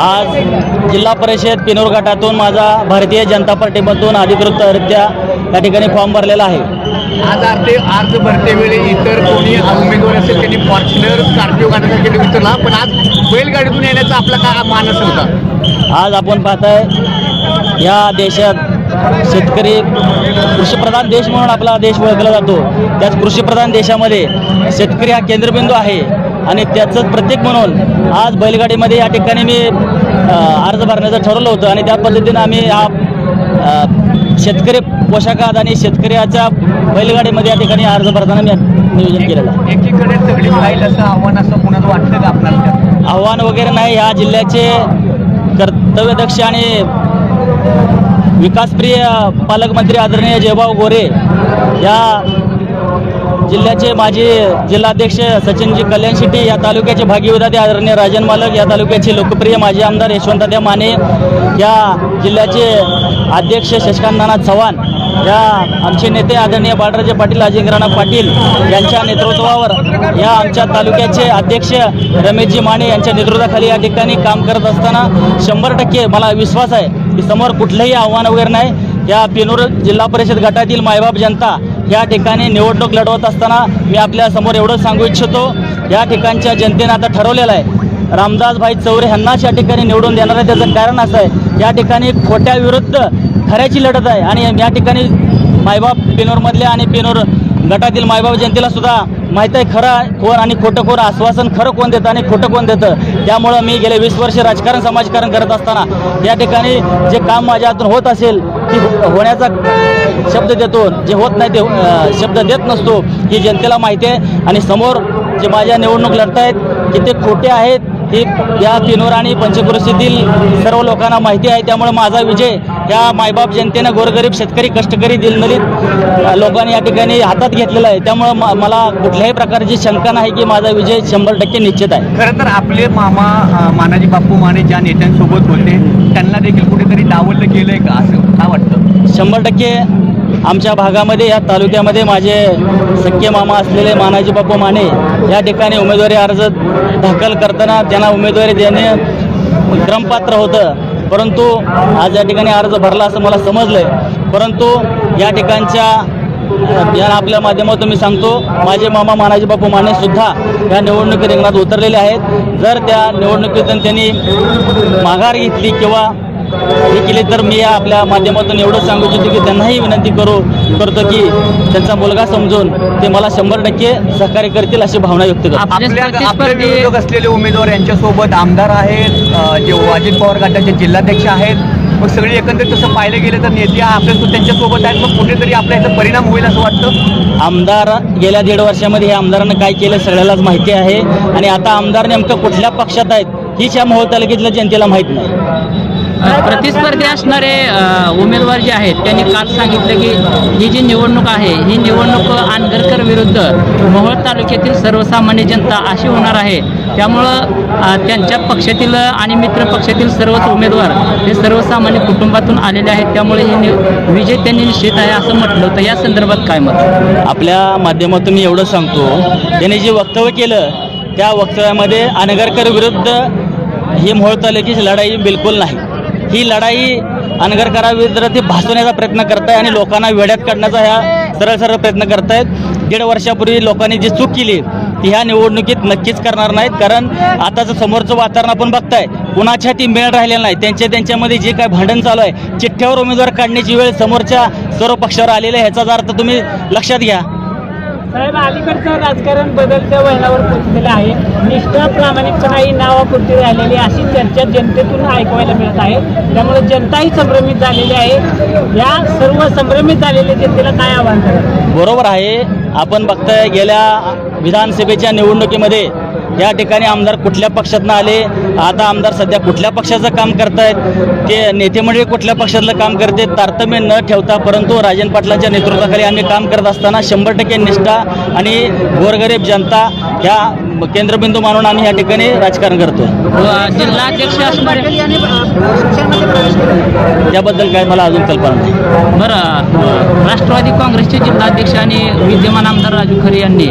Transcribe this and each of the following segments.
आज जिल्हा परिषद पिनोर गटातून माझा भारतीय जनता पार्टीमधून अधिकृतरित्या या ठिकाणी फॉर्म भरलेला आहे. आज अर्ज अर्ज भरते वेळी इतर कोणी उमेदवार असेल त्यांनी फॉर्च्युनर स्कॉर्पिओ गाडीसाठी विचारला पण आज बैलगाडीतून येण्याचा आपला काय मानस होता? आज आपण पाहताय या देशात शेतकरी कृषीप्रधान देश म्हणून आपला देश ओळखला जातो. त्याच कृषीप्रधान देशामध्ये शेतकरी हा केंद्रबिंदू आहे. आणि त्याचंच प्रत्येक म्हणून आज बैलगाडीमध्ये या ठिकाणी मी अर्ज भरण्याचं ठरवलं होतं आणि त्या पद्धतीनं आम्ही हा शेतकरी पोशाखात आणि शेतकऱ्याच्या बैलगाडीमध्ये या ठिकाणी अर्ज भरताना मी नियोजन केलेलं आहे. एकीकडे सगळी राहील असं आव्हान असं कुणाला का आपल्याला? आव्हान वगैरे नाही ह्या जिल्ह्याचे कर्तव्यदक्ष आणि विकासप्रिय पालकमंत्री आदरणीय जयभाऊ गोरे या जिल्ह्याचे माजी जिल्हाध्यक्ष सचिनजी कल्याण शेट्टी या तालुक्याचे भागीविधाते आदरणीय राजन मालक या तालुक्याचे लोकप्रिय माजी आमदार यशवंतद्या माने या जिल्ह्याचे अध्यक्ष शशिकांत नाना चव्हाण या आमचे नेते आदरणीय बाळराजे पाटील अजिंक्यराणा पाटील यांच्या नेतृत्वावर या आमच्या तालुक्याचे अध्यक्ष रमेशजी माने यांच्या नेतृत्वाखाली या ठिकाणी काम करत असताना शंभर टक्के मला विश्वास आहे की समोर कुठलंही आव्हान वगैरे नाही. या पेनूर जिल्हा परिषद गटातील मायबाप जनता या ठिकाणी निवडणूक लढवत असताना मी आपल्यासमोर एवढं एवढंच सांगू इच्छितो या ठिकाणच्या जनतेनं आता ठरवलेलं आहे रामदासभाई चौरे यांनाच या ठिकाणी निवडून देणार आहे. त्याचं कारण असं आहे या ठिकाणी खोट्या विरुद्ध खऱ्याची लढत आहे आणि या ठिकाणी मायबाप पेनोरमधल्या आणि पिनोर गटातील मायबाप जनतेला सुद्धा माहीत आहे खरं कोण आणि खोटं खोर आश्वासन खरं कोण देतं आणि खोटं कोण देतं? त्यामुळं मी गेले वीस वर्ष राजकारण समाजकारण करत असताना या ठिकाणी जे काम माझ्या हातून होत असेल ती होण्याचा शब्द देतो. जे होत नाही ते शब्द देत नसतो. ही जनतेला माहिती आहे. आणि समोर जे माझ्या निवडणूक लढतायत की ते खोटे आहेत हे या पिनोर आणि पंचक्रोशीतील सर्व लोकांना माहिती आहे. त्यामुळे माझा विजय या मायबाप जनतेनं गोरगरीब शेतकरी कष्टकरी दिलदलित लोकांनी या ठिकाणी हातात घेतलेला आहे. त्यामुळं म- मला कुठल्याही प्रकारची शंका नाही की माझा विजय शंभर टक्के निश्चित आहे. खरं तर आपले मामा मानाजी बापू माने ज्या नेत्यांसोबत होते त्यांना देखील कुठेतरी डावललं गेलंय का असं काय वाटतं? शंभर टक्के आमच्या भागामध्ये या तालुक्यामध्ये माझे सख्खे मामा असलेले मानाजी बापू माने या ठिकाणी उमेदवारी अर्ज दाखल करताना त्यांना उमेदवारी देणे क्रमपात्र होतं. परंतु आज या ठिकाणी अर्ज भरला असं मला समजलं परंतु या ठिकाणच्या या आपल्या माध्यमातून मी सांगतो माझे मामा मानाजी बापू माने सुद्धा या निवडणुकी रिंगणात उतरलेले आहेत. जर त्या निवडणुकीतून त्यांनी माघार घेतली किंवा हे केले तर मी या आपल्या माध्यमातून एवढंच सांगू इच्छितो की त्यांनाही विनंती करू करतो की त्यांचा मुलगा समजून ते मला शंभर टक्के सहकार्य करतील अशी भावना व्यक्त करतो. असलेले उमेदवार यांच्यासोबत आमदार आहेत जे अजित पवार गटाचे जिल्हाध्यक्ष आहेत. मग सगळी एकंदरीत तसं पाहिलं गेलं तर नेते आपल्या त्यांच्यासोबत आहेत. मग कुठेतरी आपल्या याचा परिणाम होईल असं वाटतं? आमदार गेल्या दीड वर्षामध्ये हे आमदारानं काय केलं सगळ्यालाच माहिती आहे. आणि आता आमदार नेमकं कुठल्या पक्षात आहेत हीच या मोहोळ तालुक्यातल्या जनतेला माहीत नाही. प्रतिस्पर्धी असणारे उमेदवार जे आहेत त्यांनी काल सांगितलं की ही जी निवडणूक आहे ही निवडणूक आंदरकर विरुद्ध मोहोळ तालुक्यातील सर्वसामान्य जनता अशी होणार आहे. त्यामुळं त्यांच्या पक्षातील आणि मित्र पक्षातील सर्वच उमेदवार हे सर्वसामान्य कुटुंबातून आलेले आहेत. त्यामुळे ही नि- विजय त्यांनी निश्चित आहे असं म्हटलं होतं. या संदर्भात काय मत? आपल्या माध्यमातून मी एवढं सांगतो. त्यांनी जे वक्तव्य केलं त्या वक्तव्यामध्ये अनगरकर विरुद्ध ही मोहोळ तालुक्याची लढाई बिलकुल नाही. ही लढाई अनगरकराविरुद्ध ते भासवण्याचा प्रयत्न करत आहे आणि लोकांना वेड्यात काढण्याचा ह्या सरळ सरळ प्रयत्न करत आहेत दीड वर्षापूर्वी लोकांनी जी चूक केली ती ह्या निवडणुकीत नक्कीच करणार नाहीत. कारण आताचं समोरचं वातावरण आपण बघताय कुणाच्या ती मेळ राहिलेला नाही. त्यांच्या त्यांच्यामध्ये जे काय भांडण चालू आहे चिठ्ठ्यावर उमेदवार काढण्याची वेळ समोरच्या सर्व पक्षावर आलेली आहे. ह्याचा अर्थ तुम्ही लक्षात घ्या साहेब अलीकडचं राजकारण बदलत्या वळणावर पोहोचलेलं आहे. निष्ठा प्रामाणिकपणा ही नावापुरती राहिलेली अशी चर्चा जनतेतून ऐकवायला मिळत आहे. त्यामुळे जनताही संभ्रमित झालेली आहे. या सर्व संभ्रमित झालेल्या जनतेला काय आव्हान कराल बरोबर आहे. आपण बघताय गेल्या विधानसभेच्या निवडणुकीमध्ये या ठिकाणी आमदार कुठल्या पक्षातनं आले? आता आमदार सध्या कुठल्या पक्षाचं काम करतायत? ते नेते मंडळी कुठल्या पक्षातलं काम करते? तारतम्य न ठेवता परंतु राजन पाटलांच्या नेतृत्वाखाली आम्ही काम करत असताना शंभर टक्के निष्ठा आणि गोरगरीब जनता ह्या केंद्रबिंदू मानून आम्ही या ठिकाणी राजकारण करतो. जिल्हाध्यक्ष असणारे त्याबद्दल काय मला अजून कल्पना नाही. बरं राष्ट्रवादी काँग्रेसचे जिल्हाध्यक्ष आणि विद्यमान आमदार राजू खरे यांनी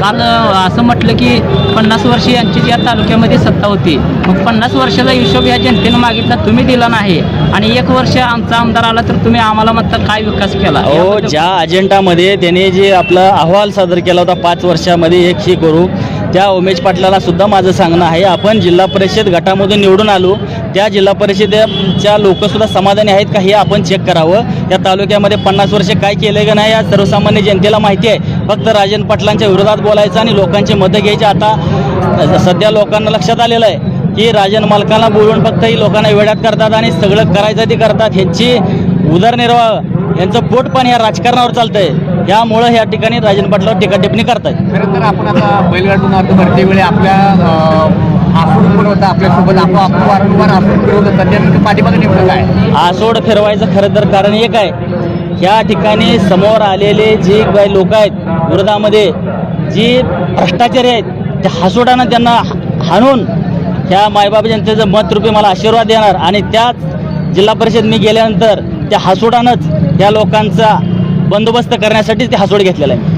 काल असं म्हटलं की पन्नास वर्ष यांची या तालुक्यामध्ये सत्ता होती मग पन्नास वर्षाचा हिशोब या जनतेनं मागितला तुम्ही दिला नाही. आणि एक वर्ष आमचा आमदार आला तर तुम्ही आम्हाला म्हणता काय विकास केला? याबद्दल- ज्या अजेंडामध्ये त्याने जे आपला अहवाल सादर केला होता पाच वर्षामध्ये एक ही करू त्या उमेश पाटलाला सुद्धा माझं सांगणं आहे आपण जिल्हा परिषद गटामधून निवडून आलो त्या जिल्हा परिषदेच्या लोकसुद्धा समाधानी आहेत का हे आपण चेक करावं. या तालुक्यामध्ये पन्नास वर्ष काय केलं का नाही या सर्वसामान्य जनतेला माहिती आहे. फक्त राजन पाटलांच्या विरोधात बोलायचं आणि लोकांची मतं घ्यायची. आता सध्या लोकांना लक्षात आलेलं आहे की राजन मालकांना बोलून फक्त ही लोकांना वेड्यात करतात आणि सगळं करायचं ते करतात. ह्यांची उदरनिर्वाह यांचं पोट पण ह्या राजकारणावर चालतंय. यामुळं या ठिकाणी राजन पाटलावर टीका टिप्पणी करतायत. खरं तर आपण आता बैलगाडून अर्ज भरती वेळी आपल्या आसूड फिरवता आपल्यासोबत आपण वारंवार आसूड फिरवत होता त्यानंतर पाठीमागे नेमकं काय? आसोड फिरवायचं खरं तर कारण एक आहे. या ठिकाणी समोर आलेले जे काही लोक आहेत विरोधामध्ये जी भ्रष्टाचारी आहेत त्या हसोडानं त्यांना हाणून ह्या मायबाप जनतेचं मतरूपी मला आशीर्वाद देणार आणि त्याच जिल्हा परिषद मी गेल्यानंतर त्या हसोडानंच या लोकांचा बंदोबस्त करण्यासाठीच ते हसोड घेतलेला आहे.